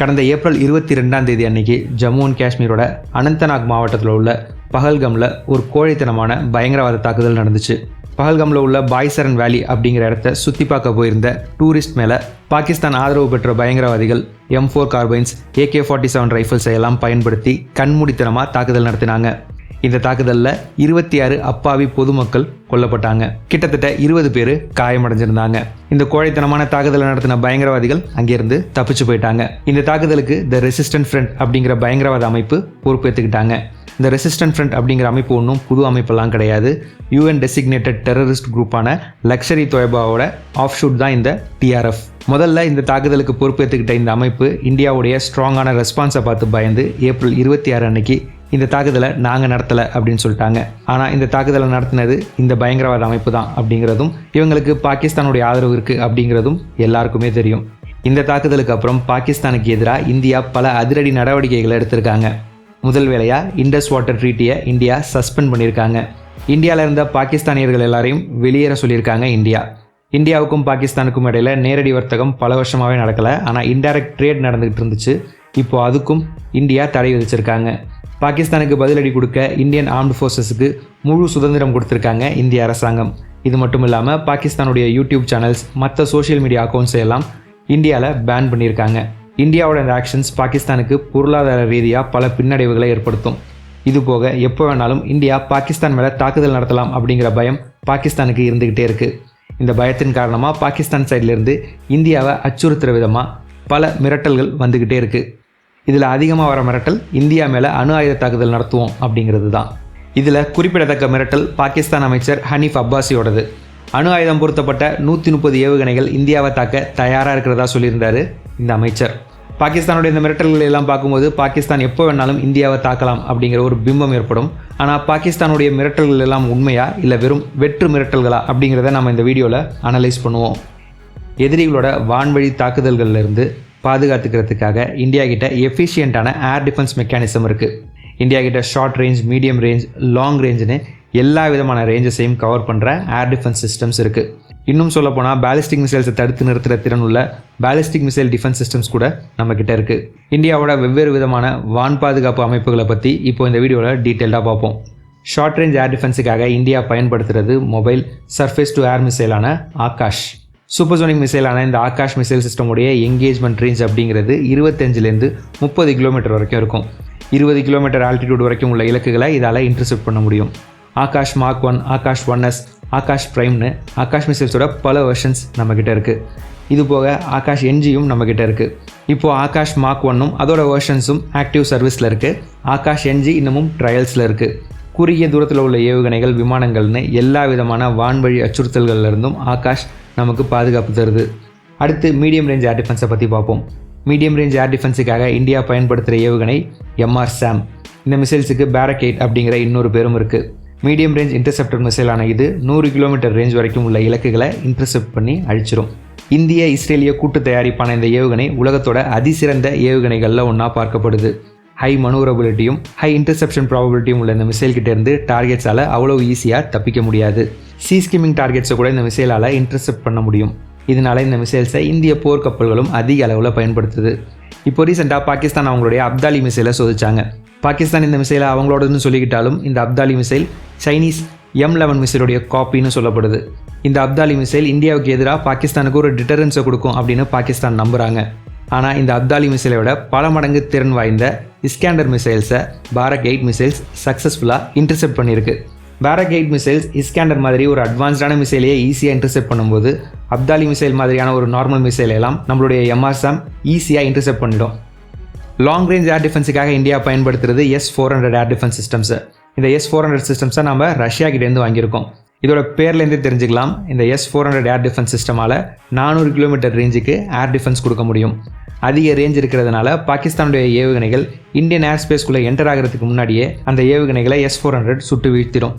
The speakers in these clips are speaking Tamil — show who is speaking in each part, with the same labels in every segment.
Speaker 1: கடந்த ஏப்ரல் இருபத்தி ரெண்டாம் தேதி அன்னைக்கு ஜம்மு அண்ட் காஷ்மீரோட அனந்தநாக் மாவட்டத்தில் உள்ள பகல்கமில் ஒரு கோழைத்தனமான பயங்கரவாத தாக்குதல் நடந்துச்சு. பகல்கமில் உள்ள பாய்சரன் வேலி அப்படிங்கிற இடத்த சுற்றி பார்க்க போயிருந்த டூரிஸ்ட் மேலே பாகிஸ்தான் ஆதரவு பெற்ற பயங்கரவாதிகள் M four carbines AK forty seven ரைஃபிள்ஸை எல்லாம் பயன்படுத்தி கண்மூடித்தனமாக தாக்குதல் நடத்தினாங்க. இந்த தாக்குதலில் இருபத்தி ஆறு அப்பாவி பொதுமக்கள் கொல்லப்பட்டாங்க. கிட்டத்தட்ட இருபது பேர் காயமடைஞ்சிருந்தாங்க. இந்த கோழைத்தனமான தாக்குதலை நடத்தின பயங்கரவாதிகள் அங்கிருந்து தப்பிச்சு போயிட்டாங்க. இந்த தாக்குதலுக்கு த ரெசிஸ்டன்ட் ஃப்ரண்ட் அப்படிங்கிற பயங்கரவாத அமைப்பு பொறுப்பேற்றுக்கிட்டாங்க இந்த ரெசிஸ்டன்ட் ஃப்ரண்ட் அப்படிங்கிற அமைப்பு ஒன்றும் புது அமைப்பெல்லாம் கிடையாது. யூஎன் டெசிக்னேட்டட் டெரரிஸ்ட் குரூப்பான லக்ஷரி தொயபாவோட ஆஃப் ஷூட் தான் இந்த டிஆர்எஃப் முதல்ல இந்த தாக்குதலுக்கு பொறுப்பேற்றுக்கிட்ட இந்த அமைப்பு இந்தியாவுடைய ஸ்ட்ராங்கான ரெஸ்பான்ஸை பார்த்து பயந்து ஏப்ரல் இருபத்தி ஆறு அன்னைக்கு இந்த தாக்குதலை நாங்கள் நடத்தலை அப்படின்னு சொல்லிட்டாங்க. ஆனால் இந்த தாக்குதலை நடத்தினது இந்த பயங்கரவாத அமைப்பு தான் அப்படிங்கிறதும் இவங்களுக்கு பாகிஸ்தானுடைய ஆதரவு இருக்குது அப்படிங்கிறதும் எல்லாருக்குமே தெரியும். இந்த தாக்குதலுக்கு அப்புறம் பாகிஸ்தானுக்கு எதிராக இந்தியா பல அதிரடி நடவடிக்கைகளை எடுத்திருக்காங்க. முதல் வேலையாக இண்டஸ் வாட்டர் ட்ரீட்டியை இந்தியா சஸ்பெண்ட் பண்ணியிருக்காங்க. இந்தியாவில் இருந்த பாகிஸ்தானியர்கள் எல்லாரையும் வெளியேற சொல்லியிருக்காங்க இந்தியா. இந்தியாவுக்கும் பாகிஸ்தானுக்கும் இடையில நேரடி வர்த்தகம் பல வருஷமாகவே நடக்கலை. ஆனால் இன்டைரக்ட் ட்ரேட் நடந்துகிட்டு இருந்துச்சு. இப்போது அதுக்கும் இந்தியா தடை விதிச்சிருக்காங்க. பாகிஸ்தானுக்கு பதிலடி கொடுக்க இந்தியன் ஆர்ம்டு ஃபோர்ஸஸுக்கு முழு சுதந்திரம் கொடுத்துருக்காங்க இந்திய அரசாங்கம். இது மட்டும் இல்லாமல் பாகிஸ்தானுடைய யூடியூப் சேனல்ஸ் மற்ற சோஷியல் மீடியா அக்கௌண்ட்ஸ் எல்லாம் இந்தியாவில் பேன் பண்ணியிருக்காங்க. இந்தியாவோட இந்த ஆக்ஷன்ஸ் பாகிஸ்தானுக்கு பொருளாதார ரீதியாக பல பின்னடைவுகளை ஏற்படுத்தும். இது போக எப்போ வேணாலும் இந்தியா பாகிஸ்தான் மேலே தாக்குதல் நடத்தலாம் அப்படிங்கிற பயம் பாகிஸ்தானுக்கு இருந்துக்கிட்டே இருக்குது இந்த பயத்தின் காரணமாக பாகிஸ்தான் சைட்லேருந்து இந்தியாவை அச்சுறுத்துகிற விதமாக பல மிரட்டல்கள் வந்துக்கிட்டே இருக்குது இதில் அதிகமாக வர மிரட்டல் இந்தியா மேலே அணு ஆயுத தாக்குதல் நடத்துவோம் அப்படிங்கிறது தான். இதில் குறிப்பிடத்தக்க மிரட்டல் பாகிஸ்தான் அமைச்சர் ஹனீஃப் அப்பாசியோடது அணு ஆயுதம் பொருத்தப்பட்ட நூற்றி முப்பது ஏவுகணைகள் இந்தியாவை தாக்க தயாராக இருக்கிறதா சொல்லியிருந்தார் இந்த அமைச்சர். பாகிஸ்தானுடைய இந்த மிரட்டல்களை எல்லாம் பார்க்கும்போது பாகிஸ்தான் எப்போ வேணாலும் இந்தியாவை தாக்கலாம் அப்படிங்கிற ஒரு பிம்பம் ஏற்படும். ஆனால் பாகிஸ்தானுடைய மிரட்டல்கள் எல்லாம் உண்மையா இல்லை வெறும் வெற்று மிரட்டல்களா அப்படிங்கிறத நம்ம இந்த வீடியோவில் அனலைஸ் பண்ணுவோம். எதிரிகளோட வான்வழி தாக்குதல்கள்லேருந்து பாதுகாத்துக்கிறதுக்காக இந்தியா கிட்ட எஃபிஷியண்ட்டான ஏர் டிஃபென்ஸ் மெக்கானிசம் இருக்குது இந்தியா கிட்ட short range medium range long ரேஞ்சுன்னு எல்லா விதமான ரேஞ்சஸையும் கவர் பண்ணுற ஏர் டிஃபென்ஸ் சிஸ்டம்ஸ் இருக்குது இன்னும் சொல்லப்போனால் பேலிஸ்டிக் மிசைல்ஸை தடுத்து நிறுத்துகிற திறன் உள்ள பேலிஸ்டிக் மிசைல் டிஃபென்ஸ் சிஸ்டம்ஸ் கூட நம்மக்கிட்ட இருக்குது இந்தியாவோட வெவ்வேறு விதமான வான் பாதுகாப்பு அமைப்புகளை பற்றி இப்போ இந்த வீடியோவில் டீட்டெயில்டாக பார்ப்போம். ஷார்ட் ரேஞ்ச் ஏர் டிஃபென்ஸுக்காக இந்தியா பயன்படுத்துறது மொபைல் சர்ஃபேஸ் டு ஏர் மிசைலான ஆகாஷ். சூப்பர்சோனிக் மிசைலான இந்த ஆகாஷ் மிசைல் சிஸ்டமுடைய எங்கேஜ்மெண்ட் ரேஞ்ச் அப்படிங்கிறது இருபத்தஞ்சிலேருந்து முப்பது கிலோமீட்டர் வரைக்கும் இருக்கும். இருபது கிலோமீட்டர் ஆல்டிடியூட் வரைக்கும் உள்ள இலக்குகளை இதால் இன்டர்செப்ட் பண்ண முடியும். Akash mark one Akash one S Akash ப்ரைம்னு Akash மிசைல்ஸோட பல வெர்ஷன்ஸ் நம்மக்கிட்ட இருக்குது இது போக ஆகாஷ் என்ஜியும் நம்மக்கிட்ட இருக்குது இப்போது ஆகாஷ் மார்க் ஒன்னும் அதோட வேர்ஷன்ஸும் ஆக்டிவ் சர்வீஸில் இருக்குது ஆகாஷ் என்ஜி இன்னமும் ட்ரையல்ஸில் இருக்குது குறுகிய தூரத்தில் உள்ள ஏவுகணைகள் விமானங்கள்னு எல்லா விதமான வான்வழி அச்சுறுத்தல்கள்ல இருந்தும் ஆகாஷ் நமக்கு பாதுகாப்பு தருது. அடுத்து மீடியம் ரேஞ்ச் ஏர் டிஃபென்ஸை பற்றி பார்ப்போம். மீடியம் ரேஞ்ச் ஏர் டிஃபென்ஸுக்காக இந்தியா பயன்படுத்துகிற ஏவுகணை எம்ஆர் சாம் இந்த மிசைல்ஸுக்கு பேரகேட் அப்படிங்கிற இன்னொரு பேரும் இருக்குது மீடியம் ரேஞ்ச் இன்டர்செப்டர் மிசைலான இது நூறு கிலோமீட்டர் ரேஞ்ச் வரைக்கும் உள்ள இலக்குகளை இன்டர்செப்ட் பண்ணி அழிச்சிரும். இந்திய இஸ்ரேலிய கூட்டு தயாரிப்பான இந்த ஏவுகணை உலகத்தோட அதிசிறந்த ஏவுகணைகளில் ஒன்றா பார்க்கப்படுது. ஹை மனூரபிலிட்டியும் ஹை இன்டர்செப்ஷன் ப்ராபபிலிட்டியும் உள்ள இந்த மிசைல் இருந்து டார்கெட்ஸால் அவ்வளோ ஈஸியாக தப்பிக்க முடியாது. சீ ஸ்கிமிங் டார்கெட்ஸை கூட இந்த மிசைலால் இன்டர்செப்ட் பண்ண முடியும். இதனால இந்த மிசைல்ஸை இந்திய போர் கப்பல்களும் அதிக அளவில் பயன்படுத்துது. இப்போ ரீசெண்டாக பாகிஸ்தான் அவங்களுடைய அப்தாலி மிசைலை சோதிச்சாங்க. பாகிஸ்தான் இந்த மிசைலை அவங்களோடதுன்னு சொல்லிக்கிட்டாலும் இந்த Abdali missile Chinese M eleven மிசைலுடைய காப்பின்னு சொல்லப்படுது. இந்த அப்தாலி மிசைல் இந்தியாவுக்கு எதிராக பாகிஸ்தானுக்கு ஒரு டிட்டரன்ஸை கொடுக்கும் அப்படின்னு பாகிஸ்தான் நம்புகிறாங்க ஆனால் இந்த அப்தாலி மிசைலை விட பல மடங்கு திறன் வாய்ந்த இஸ்கேண்டர் மிசைல்ஸை பாரக் எயிட் மிசைல்ஸ் சக்ஸஸ்ஃபுல்லாக இன்டர்செப்ட் பண்ணியிருக்கு. பாரக் எயிட் மிசைல்ஸ் இஸ்கேண்டர் மாதிரி ஒரு அட்வான்ஸ்டான மிசைலையே ஈஸியாக இன்டர்செப்ட் பண்ணும்போது அப்தாலி மிசைல் மாதிரியான ஒரு நார்மல் மிசைல் எல்லாம் நம்மளுடைய எம்ஆர்சாம் ஈஸியாக இன்டர்செப்ட் பண்ணிடும். லாங் ரேஞ்ச் ஏர் டிஃபென்ஸுக்காக இந்தியா பயன்படுத்துறது S four hundred air defence systems இந்த எஸ் ஃபோர் ஹண்ட்ரட் சிஸ்டம்ஸை நம்ம ரஷ்யா கிட்டேருந்து வாங்கியிருக்கோம். இதோட பேர்லேருந்தே தெரிஞ்சுக்கலாம். இந்த S four hundred air defence சிஸ்டமால் நானூறு கிலோமீட்டர் ரேஞ்சுக்கு ஏர் டிஃபென்ஸ் கொடுக்க முடியும். அதிக ரேஞ்ச் இருக்கிறதுனால பாகிஸ்தானுடைய ஏவுகணைகள் இந்தியன் ஏர் ஸ்பேஸ்க்குள்ளே என்டர் ஆகிறதுக்கு முன்னாடியே அந்த ஏவுகணைகளை எஸ் ஃபோர் ஹண்ட்ரட் சுட்டு வீழ்த்திடும்.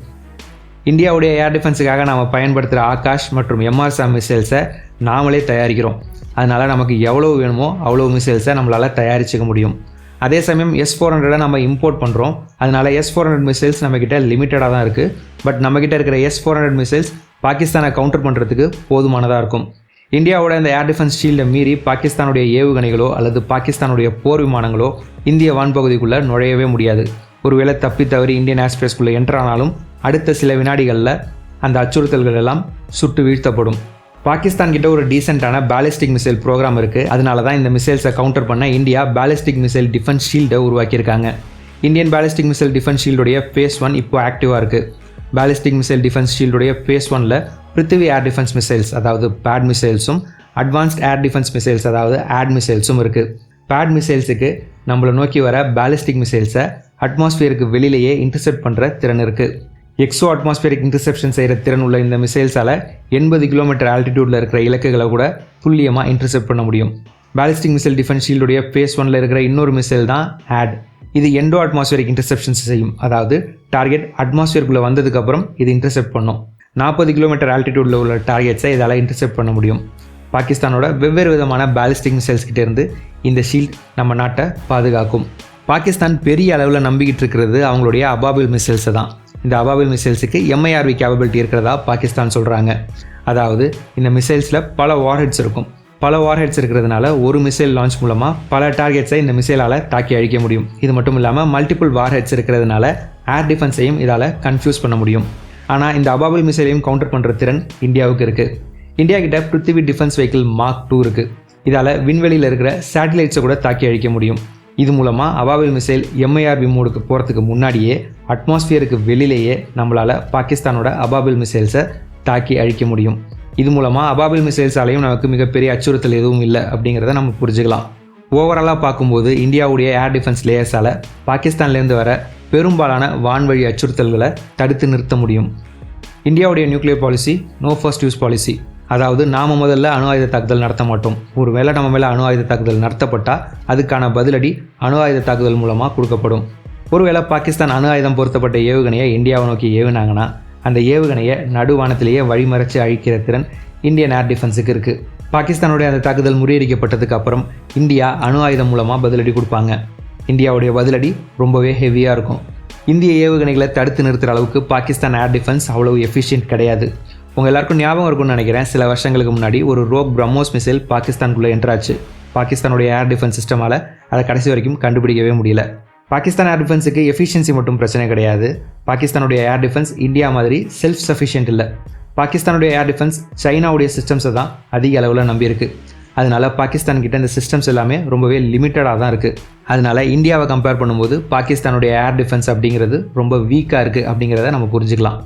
Speaker 1: இந்தியாவுடைய ஏர் டிஃபென்ஸுக்காக நாம் பயன்படுத்துகிற ஆகாஷ் மற்றும் எம்ஆர்சாம் மிசைல்ஸை நாமளே தயாரிக்கிறோம். அதனால் நமக்கு எவ்வளோ வேணுமோ அவ்வளோ மிசைல்ஸை நம்மளால் தயாரிச்சுக்க முடியும். அதே சமயம் எஸ் ஃபோர் ஹண்ட்ரடை நம்ம இம்போர்ட் பண்ணுறோம் அதனால் எஸ் ஃபோர் ஹண்ட்ரட் மிசைல்ஸ் நம்மக்கிட்ட லிமிட்டடாக தான் இருக்குது பட் நம்மக்கிட்ட இருக்கிற எஸ் ஃபோர் ஹண்ட்ரட் மிசைல்ஸ் பாகிஸ்தானை கவுண்டர் பண்ணுறதுக்கு போதுமானதாக இருக்கும். இந்தியாவோட இந்த ஏர் டிஃபென்ஸ் ஷீல்டை மீறி பாகிஸ்தானுடைய ஏவுகணைகளோ அல்லது பாகிஸ்தானுடைய போர் விமானங்களோ இந்திய வான்பகுதிக்குள்ளே நுழையவே முடியாது. ஒருவேளை தப்பி தவறி இந்தியன் ஏர்ஸ்பேஸ்குள்ளே என்டர் அடுத்த சில வினாடிகளில் அந்த அச்சுறுத்தல்கள் எல்லாம் சுட்டு வீழ்த்தப்படும். பாகிஸ்தான் கிட்ட ஒரு டீசெண்டான பேலிஸ்டிக் மிசைல் ப்ரோக்ராம் இருக்குது அதனால தான் இந்த மிசைல்ஸை கவுண்டர் பண்ண இந்தியா பேலிஸ்டிக் மிசைல் டிஃபென்ஸ் ஷீல்டை உருவாக்கியிருக்காங்க. இந்தியன் பேலிஸ்டிக் மிசைல் டிஃபென்ஸ் ஷீல்டுடைய ஃபேஸ் ஒன் இப்போ ஆக்டிவாக இருக்குது பேலிஸ்டிக் மிசைல் டிஃபென்ஸ் ஷீல்டுடைய ஃபேஸ் ஒனில் பிருத்திவி ஏர் டிஃபென்ஸ் மிசைல்ஸ் அதாவது பேட் மிசைல்ஸும் அட்வான்ஸ்ட் ஏர் டிஃபென்ஸ் மிசைல்ஸ் அதாவது ஆட் மிசைல்ஸும் இருக்குது பேட் மிசைல்ஸுக்கு நம்மளை நோக்கி வர பேலிஸ்டிக் மிசைல்ஸை அட்மாஸ்பியருக்கு வெளியிலேயே இன்டர்செப்ட் பண்ணுற திறன் இருக்குது எக்ஸோ அட்மாஸ்பியரிக் இன்டர்செப்ஷன் செய்கிற திறன் உள்ள இந்த மிசைல்ஸால் எண்பது கிலோமீட்டர் ஆல்டிடியூடில் இருக்கிற இலக்குகளை கூட துல்லியமாக இன்டர்செப்ட் பண்ண முடியும். பேலிஸ்டிக் மிசைல் டிஃபென்ஸ் ஷீல்டுடைய ஃபேஸ் ஒனில் இருக்கிற இன்னொரு மிசைல் தான் ஆட் இது எண்டோ அட்மாஸ்பியரிக் இன்டர்செப்ஷன்ஸ் செய்யும். அதாவது டார்கெட் அட்மாஸ்பியருக்குள்ளே வந்ததுக்கப்புறம் இது இன்டர்செப்ட் பண்ணும். நாற்பது கிலோமீட்டர் ஆல்டிடியூடில் உள்ள டார்கெட்ஸை இதால் இன்டர்செப்ட் பண்ண முடியும். பாகிஸ்தானோட வெவ்வேறு விதமான பேலிஸ்டிக் மிசைல்ஸ் இருந்து இந்த ஷீல்ட் நம்ம நாட்டை பாதுகாக்கும். பாகிஸ்தான் பெரிய அளவில் நம்பிக்கிட்டு இருக்கிறது அவங்களுடைய அபாபில் மிசைல்ஸை தான். இந்த அபாபில் மிசைல்ஸுக்கு எம்ஐஆர்வி கேபபிலிட்டி இருக்கிறதா பாகிஸ்தான் சொல்கிறாங்க அதாவது இந்த மிசைல்ஸில் பல வார்ஹெட்ஸ் இருக்கும். பல வார்ஹெட்ஸ் இருக்கிறதுனால ஒரு மிசைல் லான்ச் மூலமாக பல டார்கெட்ஸை இந்த மிசைலால் தாக்கி அழிக்க முடியும். இது மட்டும் இல்லாமல் மல்டிபிள் வார்ஹெட்ஸ் இருக்கிறதுனால ஏர் டிஃபென்ஸையும் இதால் கன்ஃபியூஸ் பண்ண முடியும். ஆனால் இந்த அபாபிள் மிசைலையும் கவுண்டர் பண்ணுற திறன் இந்தியாவுக்கு இருக்குது இந்தியா கிட்ட Prithvi defence vehicle mark two இருக்குது இதால் விண்வெளியில் இருக்கிற சேட்டலைட்ஸை கூட தாக்கி அழிக்க முடியும். இது மூலமாக அபாபில் மிசைல் எம்ஐஆர்பி மோடுக்கு போகிறதுக்கு முன்னாடியே அட்மாஸ்பியருக்கு வெளியிலேயே நம்மளால் பாகிஸ்தானோட அபாபில் மிசைல்ஸை தாக்கி அழிக்க முடியும். இது மூலமாக அபாபில் மிசைல்ஸாலையும் நமக்கு மிகப்பெரிய அச்சுறுத்தல் எதுவும் இல்லை அப்படிங்கிறத நம்ம புரிஞ்சுக்கலாம். ஓவராலாக பார்க்கும்போது இந்தியாவுடைய ஏர் டிஃபென்ஸ் லேயர்ஸால் பாகிஸ்தான்லேருந்து வர பெரும்பாலான வான்வழி அச்சுறுத்தல்களை தடுத்து நிறுத்த முடியும். இந்தியாவுடைய nuclear policy no first use policy. அதாவது நாம் முதல்ல அணு ஆயுத தாக்குதல் நடத்த மாட்டோம். ஒரு வேளை நம்ம மேலே அணு ஆயுத தாக்குதல் நடத்தப்பட்டால் அதுக்கான பதிலடி அணு ஆயுத தாக்குதல் மூலமாக கொடுக்கப்படும். ஒருவேளை பாகிஸ்தான் அணு ஆயுதம் பொருத்தப்பட்ட ஏவுகணையை இந்தியாவை நோக்கி ஏவினாங்கன்னா அந்த ஏவுகணையை நடுவானத்திலேயே வழிமறைச்சு அழிக்கிற திறன் இந்தியன் ஏர் டிஃபென்ஸுக்கு இருக்குது பாகிஸ்தானுடைய அந்த தாக்குதல் முறியடிக்கப்பட்டதுக்கு அப்புறம் இந்தியா அணு ஆயுதம் மூலமாக பதிலடி கொடுப்பாங்க. இந்தியாவுடைய பதிலடி ரொம்பவே ஹெவியாக இருக்கும். இந்திய ஏவுகணைகளை தடுத்து நிறுத்துகிற அளவுக்கு பாகிஸ்தான் ஏர் டிஃபென்ஸ் அவ்வளவு எஃபிஷியன்ட் கிடையாது. உங்கள் எல்லாருக்கும் ஞாபகம் இருக்கும்னு நினைக்கிறேன். சில வருஷங்களுக்கு முன்னாடி ஒரு ரோக் பிரம்மோஸ் மிசைல் பாகிஸ்தானுக்குள்ளே என்ட்ராச்சு பாகிஸ்தானுடைய ஏர் டிஃபென்ஸ் சிஸ்டமால் அதை கடைசி வரைக்கும் கண்டுபிடிக்கவே முடியல. பாகிஸ்தான் ஏர் டிஃபென்ஸுக்கு எஃபிஷியன்சி மட்டும் பிரச்சனை கிடையாது. பாகிஸ்தானுடைய ஏர் டிஃபென்ஸ் இந்தியா மாதிரி செல்ஃப் சஃபிஷியன்ட் இல்லை. பாகிஸ்தானுடைய ஏர் டிஃபென்ஸ் சைனாவுடைய சிஸ்டம்ஸை தான் அதிக அளவில் நம்பியிருக்கு. அதனால பாகிஸ்தான் கிட்ட இந்த சிஸ்டம்ஸ் எல்லாமே ரொம்பவே லிமிட்டடாக தான் இருக்குது அதனால் இந்தியாவை கம்பேர் பண்ணும்போது பாகிஸ்தானுடைய ஏர் டிஃபென்ஸ் அப்படிங்கிறது ரொம்ப வீக்காக இருக்குது அப்படிங்கிறத நம்ம புரிஞ்சுக்கலாம்.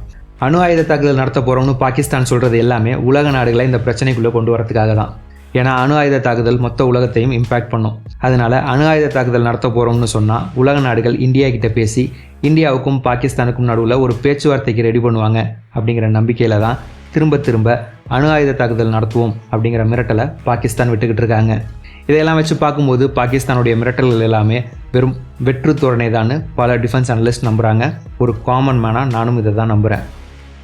Speaker 1: அணு ஆயுத தாக்குதல் நடத்த போகிறோம்னு பாகிஸ்தான் சொல்கிறது எல்லாமே உலக நாடுகளை இந்த பிரச்சனைக்குள்ளே கொண்டு வரதுக்காக தான். ஏன்னா அணு ஆயுத தாக்குதல் மொத்த உலகத்தையும் இம்பேக்ட் பண்ணும். அதனால் அணு ஆயுத தாக்குதல் நடத்த போகிறோம்னு சொன்னால் உலக நாடுகள் இந்தியா கிட்ட பேசி இந்தியாவுக்கும் பாகிஸ்தானுக்கும் நடுவில் ஒரு பேச்சுவார்த்தைக்கு ரெடி பண்ணுவாங்க அப்படிங்கிற நம்பிக்கையில் தான் திரும்ப திரும்ப அணு ஆயுத தாக்குதல் நடத்துவோம் அப்படிங்கிற மிரட்டலை பாகிஸ்தான் விட்டுக்கிட்டு இருக்காங்க. இதையெல்லாம் வச்சு பார்க்கும்போது பாகிஸ்தானுடைய மிரட்டல்கள் எல்லாமே வெறும் வெற்று தோரணை தான் பல டிஃபென்ஸ் அனலிஸ்ட் நம்புகிறாங்க ஒரு காமன் மேனாக நானும் இதை தான் நம்புகிறேன்